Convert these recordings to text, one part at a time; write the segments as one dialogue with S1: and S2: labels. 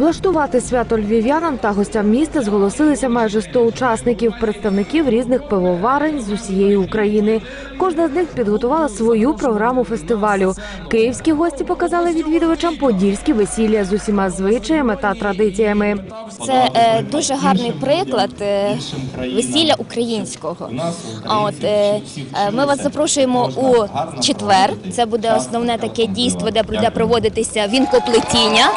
S1: Влаштувати свято львів'янам та гостям міста зголосилися майже 100 учасників, представників різних пивоварень з усієї України. Кожна з них підготувала свою програму фестивалю. Київські гості показали відвідувачам подільські весілля з усіма звичаями та традиціями.
S2: Це е, дуже гарний приклад е, весілля українського. От е, е, ми вас запрошуємо у четвер. Це буде основне таке дійство, де буде проводитися вінкоплетіння.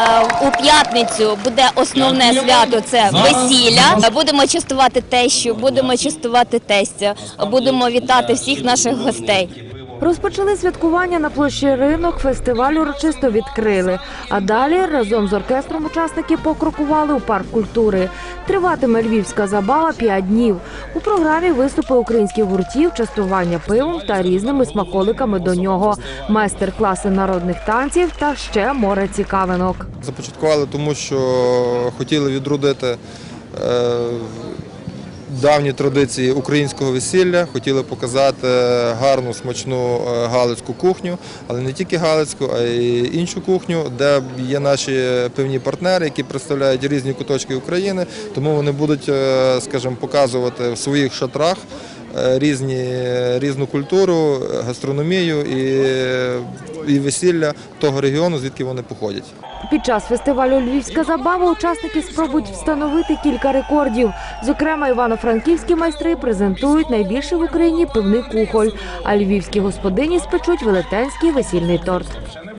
S2: Е, У п'ятницю буде основне свято це весілля. Будемо частувати тещу, будемо частувати тестя, будемо вітати всіх наших гостей.
S1: Розпочали святкування на площі ринок. Фестиваль урочисто відкрили. А далі разом з оркестром учасники покрокували у парк культури. Триватиме львівська забава п'ять днів. У програмі виступи українських гуртів, частування пивом та різними смаколиками до нього, майстер-класи народних танців та ще море цікавинок.
S3: Започаткували тому, що хотіли відродити е, давні традиції українського весілля, хотіли показати гарну смачну е, галицьку кухню, але не тільки галицьку, а й іншу кухню, де є наші певні партнери, які представляють різні куточки України. Тому вони будуть, е, скажімо, показувати в своїх шатрах. е, Різні різну культуру, гастрономію і, і весілля того регіону, звідки вони походять.
S1: Під час фестивалю Львівська забава учасники спробують встановити кілька рекордів. Зокрема, івано-франківські майстри презентують найбільший в Україні пивний кухоль, а львівські господині спечуть велетенський весільний торт.